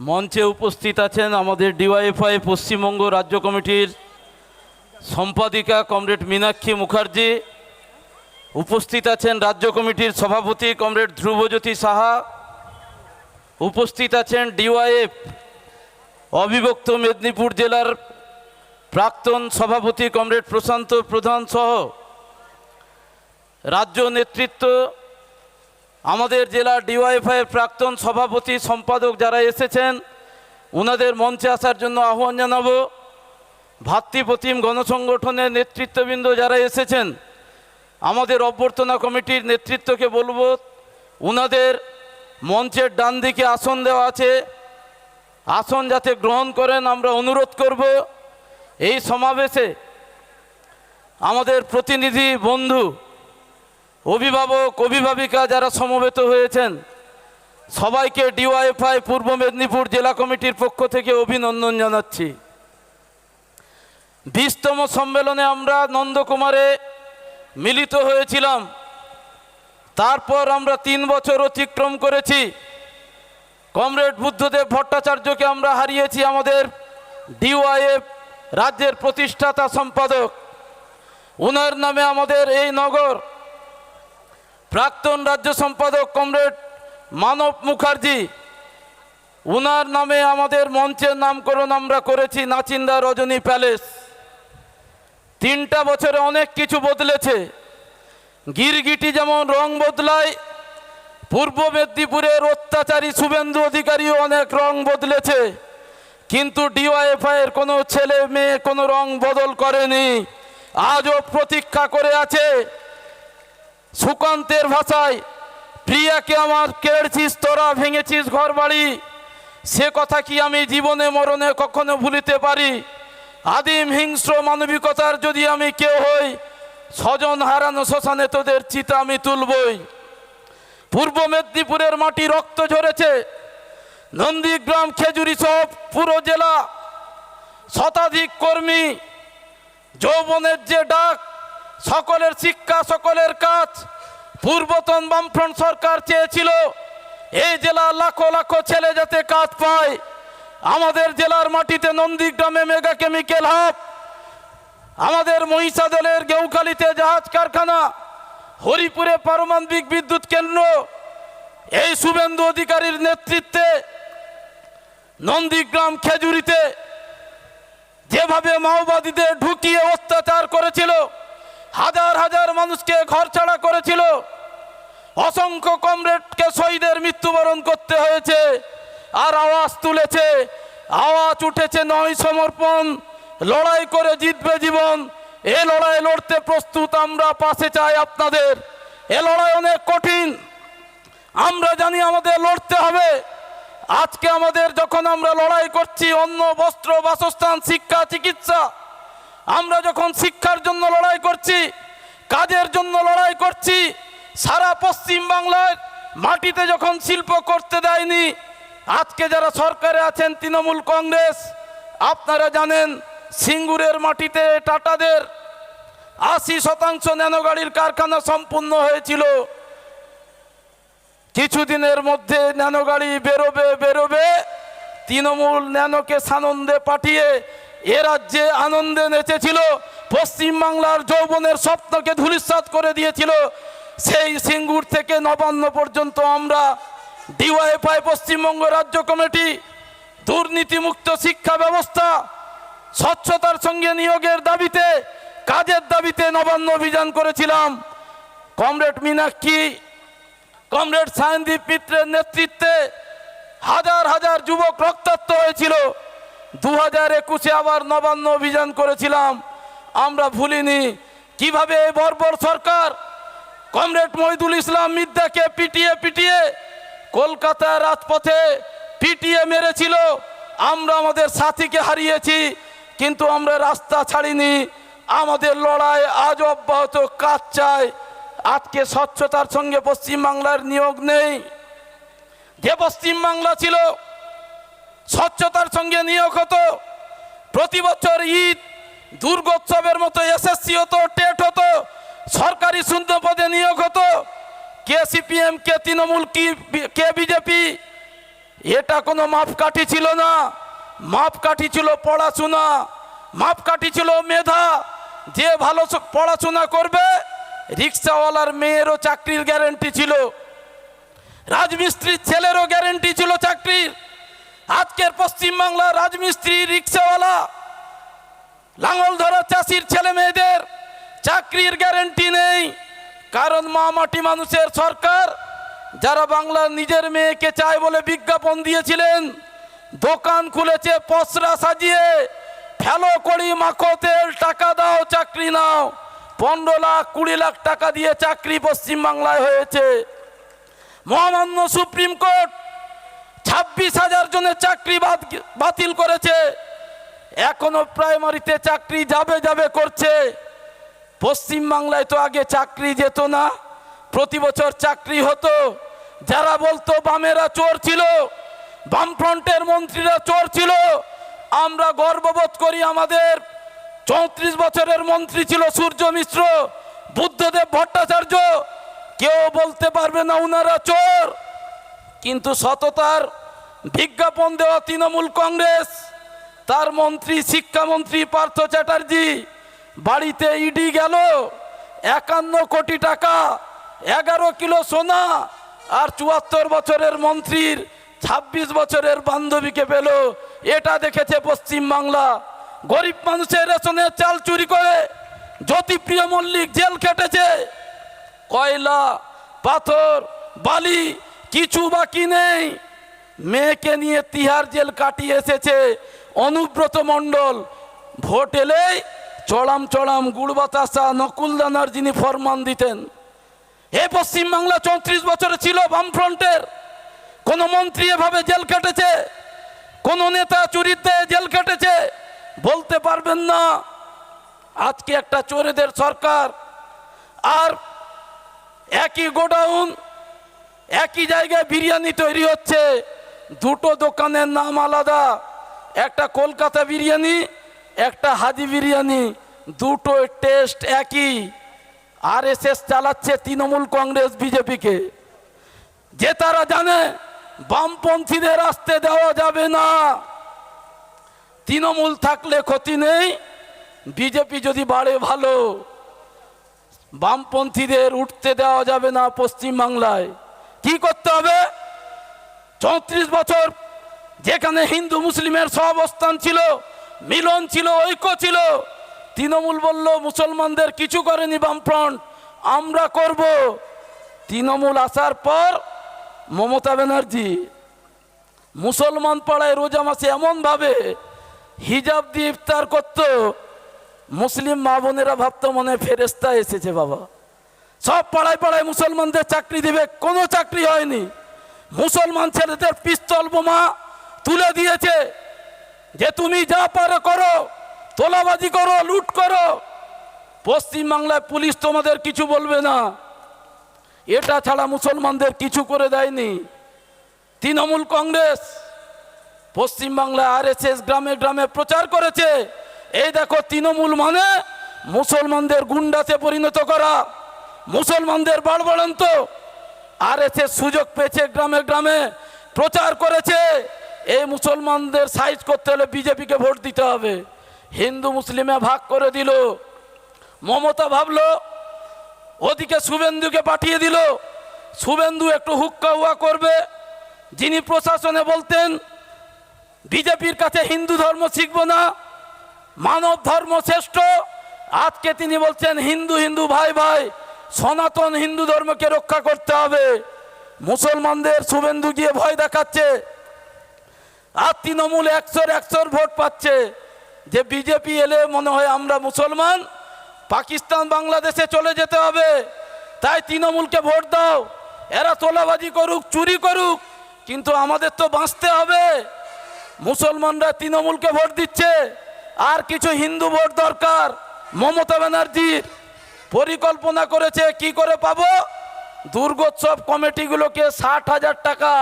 মঞ্চে উপস্থিত আছেন আমাদের ডিওয়াইএফআই পশ্চিমবঙ্গ রাজ্য কমিটির সম্পাদিকা কমরেড মীনাক্ষী মুখার্জি। উপস্থিত আছেন রাজ্য কমিটির সভাপতি কমরেড ধ্রুবজ্যোতি সাহা। উপস্থিত আছেন ডিওয়াইএফ অবিভক্ত মেদিনীপুর জেলার প্রাক্তন সভাপতি কমরেড প্রশান্ত প্রধান সহ রাজ্য নেতৃত্ব আমাদের জেলার ডিওয়াইফাইয়ের প্রাক্তন সভাপতি সম্পাদক যারা এসেছেন ওনাদের মঞ্চে আসার জন্য আহ্বান জানাব। ভাতৃপ্রতিম গণসংগঠনের নেতৃত্ববৃন্দ যারা এসেছেন, আমাদের অভ্যর্থনা কমিটির নেতৃত্বকে বলব ওনাদের মঞ্চের ডান দিকে আসন দেওয়া আছে। আসন যাতে গ্রহণ করেন আমরা অনুরোধ করব। এই সমাবেশে আমাদের প্রতিনিধি বন্ধু অভিভাবক, অভিভাবিকা যারা সমবেত হয়েছেন, সবাইকে ডিওয়াইফাই পূর্ব মেদিনীপুর জেলা কমিটির পক্ষ থেকে অভিনন্দন জানাচ্ছি। বিশতম সম্মেলনে আমরা নন্দকুমারে মিলিত হয়েছিলাম। তারপর আমরা তিন বছর অতিক্রম করেছি। কমরেড বুদ্ধদেব ভট্টাচার্যকে আমরা হারিয়েছি আমাদের ডিওয়াইএফ রাজ্যের প্রতিষ্ঠাতা সম্পাদক। ওনার নামে আমাদের এই নগর প্রাক্তন রাজ্য সম্পাদক কমরেড মানব মুখার্জি, উনার নামে আমাদের মঞ্চের নামকরণ আমরা করেছি নাচিন্দা রজনী প্যালেস। তিনটা বছরে অনেক কিছু বদলেছে। গিরগিটি যেমন রং বদলায়, পূর্ব মেদিনীপুরের অত্যাচারী শুভেন্দু অধিকারীও অনেক রং বদলেছে। কিন্তু ডিওয়াইএফআই এর কোনো ছেলে, মেয়ে কোনো রং বদল করেনি। আজও প্রতীক্ষা করে আছে সুকান্তের ভাষায়, প্রিয়াকে আমার কেড়েছিস, তোরা ভেঙেছিস ঘর বাড়ি সে কথা কি আমি জীবনে, মরণে কখনো ভুলিতে পারি? আদিম হিংস্র মানবিকতার যদি আমি কেউ হই, স্বজন হারানো শ্মশানে তোদের চিতা আমি তুলবই। পূর্ব মেদিনীপুরের মাটি রক্ত ঝরেছে, নন্দীগ্রাম, খেজুরি সব পুরো জেলা। শতাধিক কর্মী, যৌবনের যে ডাক সকলের শিক্ষা, সকলের কাজ। পূর্বতন বামফ্রন্ট সরকার চেয়েছিল, এই জেলার লাখো লাখো ছেলে যাতে কাজ পায়। আমাদের জেলার মাটিতে নন্দীগ্রামে মেগা কেমিক্যাল হাব। আমাদের মহিষাদলের গেউখালিতে জাহাজ কারখানা। হরিপুরে পারমাণবিক বিদ্যুৎ কেন্দ্র। এই শুভেন্দু অধিকারীর নেতৃত্বে নন্দীগ্রাম খেজুরিতে যেভাবে মাওবাদীদের ঢুকিয়ে অত্যাচার করেছিল হাজার হাজার মানুষকে ঘর ছাড়া করেছিল। অসংখ্য কমরেডকে শহীদের মৃত্যুবরণ করতে হয়েছে। আর আওয়াজ তুলেছে, আওয়াজ উঠেছে নয় সমর্পণ, লড়াই করে জিতবে জীবন। এ লড়াই লড়তে প্রস্তুত আমরা, পাশে চাই আপনাদের। এ লড়াই অনেক কঠিন। আমরা জানি আমাদের লড়তে হবে। আজকে আমাদের যখন আমরা লড়াই করছি, অন্ন, বস্ত্র, বাসস্থান, শিক্ষা, চিকিৎসা আমরা যখন শিক্ষার জন্য লড়াই করছি, কাজের জন্য লড়াই করছি, সারা পশ্চিম বাংলার মাটিতে যখন শিল্প করতে দেয়নি, আজকে যারা সরকারে আছেন তৃণমূল কংগ্রেস, আপনারা জানেন সিঙ্গুরের মাটিতে টাটাদের আশি শতাংশ ন্যানো গাড়ির কারখানা সম্পূর্ণ হয়েছিল। কিছুদিনের মধ্যে ন্যানো গাড়ি বেরোবে বেরোবে, তৃণমূল ন্যানোকে সানন্দে পাঠিয়ে এ রাজ্যে আনন্দে নেচেছিল পশ্চিমবাংলার যৌবনের স্বপ্নকে ধূলিসাৎ করে দিয়েছিল। সেই সিঙ্গুর থেকে নবান্ন পর্যন্ত আমরা ডিওয়াইফাই পশ্চিমবঙ্গ রাজ্য কমিটি, দুর্নীতিমুক্ত শিক্ষা ব্যবস্থা, স্বচ্ছতার সঙ্গে নিয়োগের দাবিতে, কাজের দাবিতে নবান্ন অভিযান করেছিলাম। কমরেড মীনাক্ষী, কমরেড সায়নদীপ মিত্রের নেতৃত্বে হাজার হাজার যুবক রক্তাক্ত হয়েছিল। দু হাজার একুশে আবার নবান্ন অভিযান করেছিলাম। আমরা ভুলিনি। কীভাবে এই বর্বর সরকার? কমরেড মহিদুল ইসলাম মিদ্দাকে পিটিয়ে পিটিয়ে কলকাতার রাজপথে পিটিয়ে মেরেছিল। আমরা আমাদের সাথীকে হারিয়েছি, কিন্তু আমরা রাস্তা ছাড়িনি। আমাদের লড়াই আজ অব্যাহত, কাজ চাই। আজকে স্বচ্ছতার সঙ্গে পশ্চিমবাংলার নিয়োগ নেই। যে পশ্চিমবাংলা ছিল স্বচ্ছতার সঙ্গে নিয়োগ হতো। প্রতি বছর ঈদ, দুর্গোৎসবের মতো এসএসসি হতো, টেট হতো, সরকারি শূন্য পদে নিয়োগ হতো। কে সিপিএম, কে তৃণমূল, কি কে বিজেপি, এটা কোনো মাপকাঠি ছিল না। মাপকাঠি ছিল পড়াশোনা, মাপকাঠি ছিল মেধা। যে ভালো পড়াশোনা করবে, রিক্সাওয়ালার মেয়েরও চাকরির গ্যারেন্টি ছিল। রাজমিস্ত্রির ছেলেরও গ্যারেন্টি ছিল চাকরির। আজকের পশ্চিমবাংলার রাজমিস্ত্রি, রিক্সাওয়ালা, লাঙল ধরা চাষির ছেলে মেয়েদের চাকরির গ্যারেন্টি নেই। কারণ মা মাটি মানুষের সরকার, যারা বাংলার নিজের মেয়েকে চায় বলে বিজ্ঞাপন দিয়েছিলেন, দোকান খুলেছে, পসরা সাজিয়ে, ফেলো করি মাখো তেল, টাকা দাও, চাকরি নাও। পনেরো লাখ, কুড়ি লাখ টাকা দিয়ে চাকরি পশ্চিমবাংলায় হয়েছে। মহামান্য সুপ্রিম কোর্ট ছাব্বিশ হাজার জনের চাকরি বাতিল করেছে। এখনও প্রাইমারিতে চাকরি যাবে যাবে করছে। পশ্চিম বাংলায় তো আগে চাকরি যেত না। প্রতি বছর চাকরি হতো। যারা বলতো, বামেরা চোর ছিল, বামফ্রন্টের মন্ত্রীরা চোর ছিল, আমরা গর্ববোধ করি আমাদের চৌত্রিশ বছরের মন্ত্রী ছিল সূর্য মিশ্র, বুদ্ধদেব ভট্টাচার্য। কেউ বলতে পারবে না উনারা চোর, কিন্তু সততার বিজ্ঞাপন দেওয়া তৃণমূল কংগ্রেস, তার মন্ত্রী, শিক্ষামন্ত্রী পার্থ চ্যাটার্জি, বাড়িতে ইডি গেল, একান্ন কোটি টাকা, এগারো কিলো সোনা আর চুয়াত্তর বছরের মন্ত্রীর, ছাব্বিশ বছরের বান্ধবীকে পেল। এটা দেখেছে পশ্চিম বাংলা গরিব মানুষের রেশনের চাল চুরি করে জ্যোতিপ্রিয় মল্লিক জেল খেটেছে। কয়লা, পাথর, বালি, কিছু বাকি নেই। মেয়েকে নিয়ে তিহার জেল কাটিয়ে এসেছে অনুব্রত মণ্ডল। ভোট এলেই চড়াম চড়াম গুড় বাতাসা নকুলদানার যিনি ফরমান দিতেন। এ পশ্চিমবাংলা চৌত্রিশ বছরে ছিল বামফ্রন্টের। কোন মন্ত্রী এভাবে জেল কেটেছে? কোন নেতা চুরিতে জেল কেটেছে? বলতে পারবেন না। আজকে একটা চোরেদের সরকার। আর একই গোডাউন, একই জায়গায় বিরিয়ানি তৈরি হচ্ছে। দুটো দোকানের নাম আলাদা। একটা কলকাতা বিরিয়ানি, একটা হাজি বিরিয়ানি। দুটো টেস্ট একই। আর এস এস চালাচ্ছে তৃণমূল কংগ্রেস, বিজেপিকে। যে তারা জানে, বামপন্থীদের আসতে দেওয়া যাবে না। তৃণমূল থাকলে ক্ষতি নেই, বিজেপি যদি বাড়ে ভালো। বামপন্থীদের উঠতে দেওয়া যাবে না পশ্চিম বাংলায় কি করতে হবে? চৌত্রিশ বছর যেখানে হিন্দু মুসলিমের সহাবস্থান ছিল, মিলন ছিল, ঐক্য ছিল। তৃণমূল বলল, মুসলমানদের কিছু করেনি বামফ্রন্ট, আমরা করব। তৃণমূল আসার পর মমতা ব্যানার্জি মুসলমান পাড়ায় রোজা মাসে এমনভাবে হিজাব দিয়ে ইফতার করতো, মুসলিম মা বোনেরা ভাবতো মনে ফেরেস্তা এসেছে বাবা। সব পাড়ায় পাড়ায় মুসলমানদের চাকরি দিবে, কোনো চাকরি হয়নি। মুসলমান ছেলেদের পিস্তল বোমা তুলে দিয়েছে যে তুমি যা পারো করো, তোলাবাজি করো, লুট করো। পশ্চিম বাংলায় পুলিশ তোমাদের কিছু বলবে না। এটা ছাড়া মুসলমানদের কিছু করে দেয়নি। তৃণমূল কংগ্রেস পশ্চিম বাংলায় আর গ্রামে গ্রামে প্রচার করেছে। এই দেখো তৃণমূল মানে মুসলমানদের গুন্ডাতে পরিণত করা। মুসলমানদের বাড়বাড়ন্ত আর এসে সুযোগ পেয়েছে গ্রামে গ্রামে, প্রচার করেছে। এই মুসলমানদের সাইজ করতে হলে বিজেপিকে ভোট দিতে হবে। হিন্দু মুসলিমে ভাগ করে দিল। মমতা ভাবল, ওদিকে শুভেন্দুকে পাঠিয়ে দিল। শুভেন্দু একটু হুক্কা হুয়া করবে। যিনি প্রশাসনে বলতেন, বিজেপির কাছে হিন্দু ধর্ম শিখব না, মানব ধর্ম শ্রেষ্ঠ। আজকে তিনি বলছেন, হিন্দু হিন্দু ভাই ভাই সনাতন হিন্দু ধর্মকে রক্ষা করতে হবে। মুসলমানদের শুভেন্দু গিয়ে ভয় দেখাচ্ছে। আর তৃণমূল একশোর একশোর ভোট পাচ্ছে। যে বিজেপি এলে মনে হয় আমরা মুসলমান, পাকিস্তান, বাংলাদেশে চলে যেতে হবে। তাই তৃণমূলকে ভোট দাও। এরা তোলাবাজি করুক, চুরি করুক, কিন্তু আমাদের তো বাঁচতে হবে। মুসলমানরা তৃণমূলকে ভোট দিচ্ছে। আর কিছু হিন্দু ভোট দরকার। মমতা ব্যানার্জির পরিকল্পনা করেছে, কি করে পাবো? দুর্গোৎসব কমিটিগুলোকে ষাট হাজার টাকা।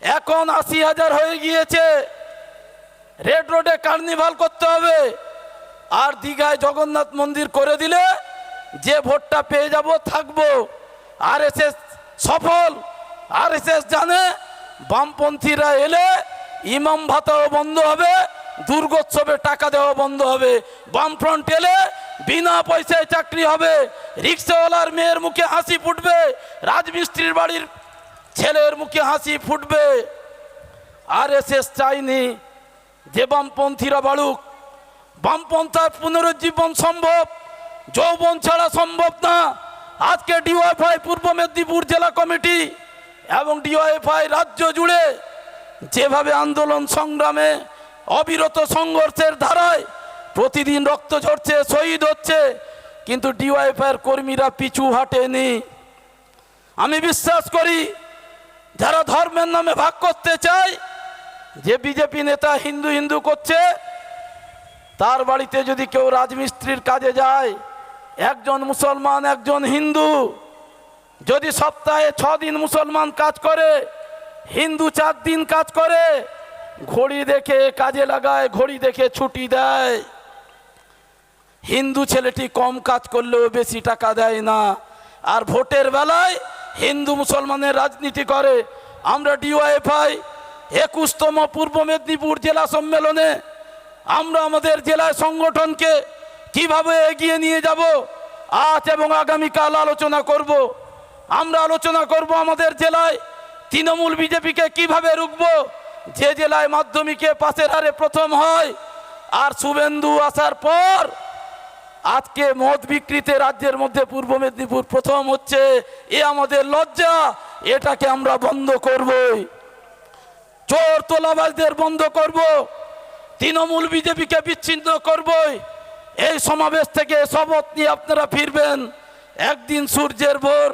এখন আশি হাজার হয়ে গিয়েছে। রেড রোডে কার্নিভাল করতে হবে। আর দীঘায় জগন্নাথ মন্দির করে দিলে যে ভোটটা পেয়ে যাব, থাকব। আর এসে সফল। আর জানে বামপন্থীরা এলে ইমাম ভাতাও বন্ধ হবে, দুর্গোৎসবে টাকা দেওয়া বন্ধ হবে। বামফ্রন্ট এলে বিনা পয়সায় চাকরি হবে, রিক্সাওয়ালার মেয়ের মুখে হাসি ফুটবে, রাজমিস্ত্রির বাড়ির ছেলের মুখে হাসি ফুটবে। আর এস এস চাইনি, যে বামপন্থীরা বাড়ুক, বামপন্থার পুনরুজ্জীবন সম্ভব, যৌবন ছাড়া সম্ভব না। আজকে ডিওয়াইফাই পূর্ব মেদিনীপুর জেলা কমিটি এবং ডিওয়াইফাই রাজ্য জুড়ে যেভাবে আন্দোলন সংগ্রামে অবিরত সংঘর্ষের ধারায় প্রতিদিন রক্ত ঝরছে, শহীদ হচ্ছে, কিন্তু ডিওয়াইফাইয়ের কর্মীরা পিছু হাটেনি। আমি বিশ্বাস করি, যারা ধর্মের নামে ভাগ করতে চায়, যে বিজেপি নেতা হিন্দু হিন্দু করছে, তার বাড়িতে যদি কেউ রাজমিস্ত্রির কাজে যায়, একজন মুসলমান, একজন হিন্দু, যদি সপ্তাহে ছ দিন মুসলমান কাজ করে, হিন্দু চার দিন কাজ করে, ঘড়ি দেখে কাজে লাগায়, ঘড়ি দেখে ছুটি দেয়। হিন্দু ছেলেটি কম কাজ করলেও বেশি টাকা দেয় না। আর ভোটের বেলায় হিন্দু মুসলমানের রাজনীতি করে। আমরা ডিওয়াইফাই, একুশতম পূর্ব মেদিনীপুর জেলা সম্মেলনে আমরা আমাদের জেলায় সংগঠনকে কীভাবে এগিয়ে নিয়ে যাব, আজ এবং আগামীকাল আলোচনা করব। আমরা আলোচনা করব আমাদের জেলায় তৃণমূল বিজেপিকে কীভাবে রুখবো, যে জেলায় মাধ্যমিকে পাশের হারে প্রথম হয়। আর শুভেন্দু আসার পর আজকে মদ বিক্রিতে রাজ্যের মধ্যে পূর্ব মেদিনীপুর প্রথম হচ্ছে, এ আমাদের লজ্জা, এটাকে আমরা বন্ধ করবই চোর তোলাবাজদের বন্ধ করব। তৃণমূল বিজেপিকে বিচ্ছিন্ন করবই এই সমাবেশ থেকে শপথ নিয়ে আপনারা ফিরবেন। একদিন সূর্যের ভোর,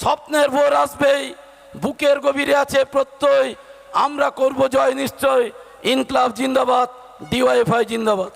স্বপ্নের ভোর আসবেই। বুকের গভীরে আছে প্রত্যয়। আমরা করব জয় নিশ্চয়। ইনকলাব জিন্দাবাদ, ডিওয়াইফাই জিন্দাবাদ।